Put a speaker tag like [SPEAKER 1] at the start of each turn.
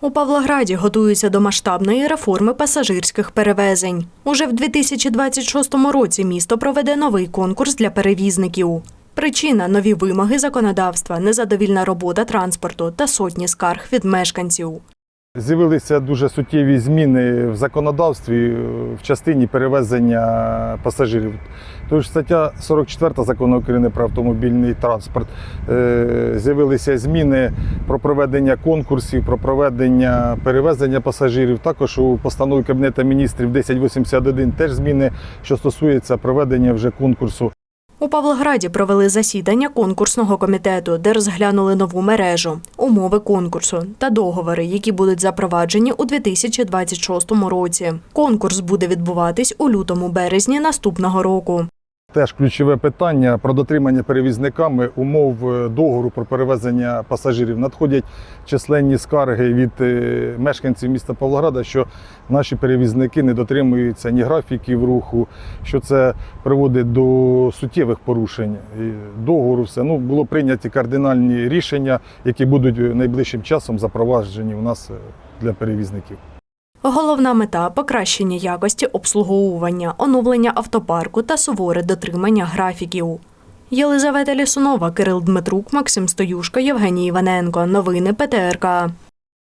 [SPEAKER 1] У Павлограді готуються до масштабної реформи пасажирських перевезень. Уже в 2026 році місто проведе новий конкурс для перевізників. Причина нові вимоги законодавства, незадовільна робота транспорту та сотні скарг від мешканців.
[SPEAKER 2] З'явилися дуже суттєві зміни в законодавстві е, в частині перевезення пасажирів. Тож стаття 44 закону України про автомобільний транспорт. е, З'явилися зміни про проведення конкурсів, про проведення перевезення пасажирів. Також у постанові Кабінету міністрів 1081 теж зміни, що стосуються проведення вже конкурсу
[SPEAKER 1] У Павлограді провели засідання конкурсного комітету, де розглянули нову мережу, умови конкурсу та договори, які будуть запроваджені у 2026 році. Конкурс буде відбуватись у лютому-березні наступного року.
[SPEAKER 2] Теж ключове питання про дотримання перевізниками умов е, договору про перевезення пасажирів. Надходять численні скарги від е, мешканців міста Павлограда, що наші перевізники не дотримуються ні графіків руху, що це приводить до суттєвих порушень договору. Все ну було прийняті кардинальні рішення, які будуть найближчим часом запроваджені у нас е, для перевізників.
[SPEAKER 1] Головна мета покращення якості обслуговування, оновлення автопарку та суворе дотримання графіків. Єлизавета Лісунова, Кирил Дмитрук, Максим Стоюшко, Євгеній Іваненко. Новини ПТРК.